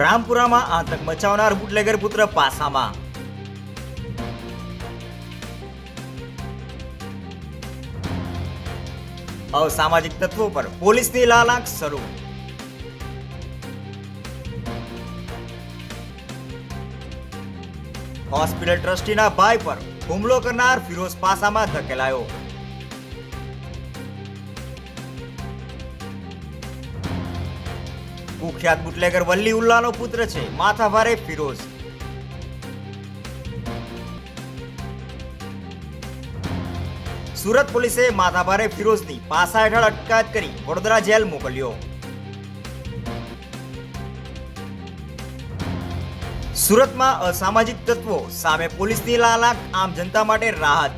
રામપુરામાં આતંક મચાવનાર બુટલેગર પુત્ર પાસામાં. અસામાજિક તત્વો પર પોલીસની લાલાંક શરૂ. હોસ્પિટલ ટ્રસ્ટીના ભાઈ પર હુમલો કરનાર ફિરોઝ પાસામાં ધકેલાયો. કુખ્યાત બુટલેગર વલ્લી ઉલ્લાનો પુત્ર છે. માથાભારે ફિરોઝ. સુરત પોલીસે માથાભારે ફિરોઝની પાસા હેઠળ અટકાયત કરી વડોદરા જેલ મોકલ્યો. સુરતમાં અસામાજિક તત્વો સામે પોલીસની લાલાક, આમ જનતા માટે રાહત.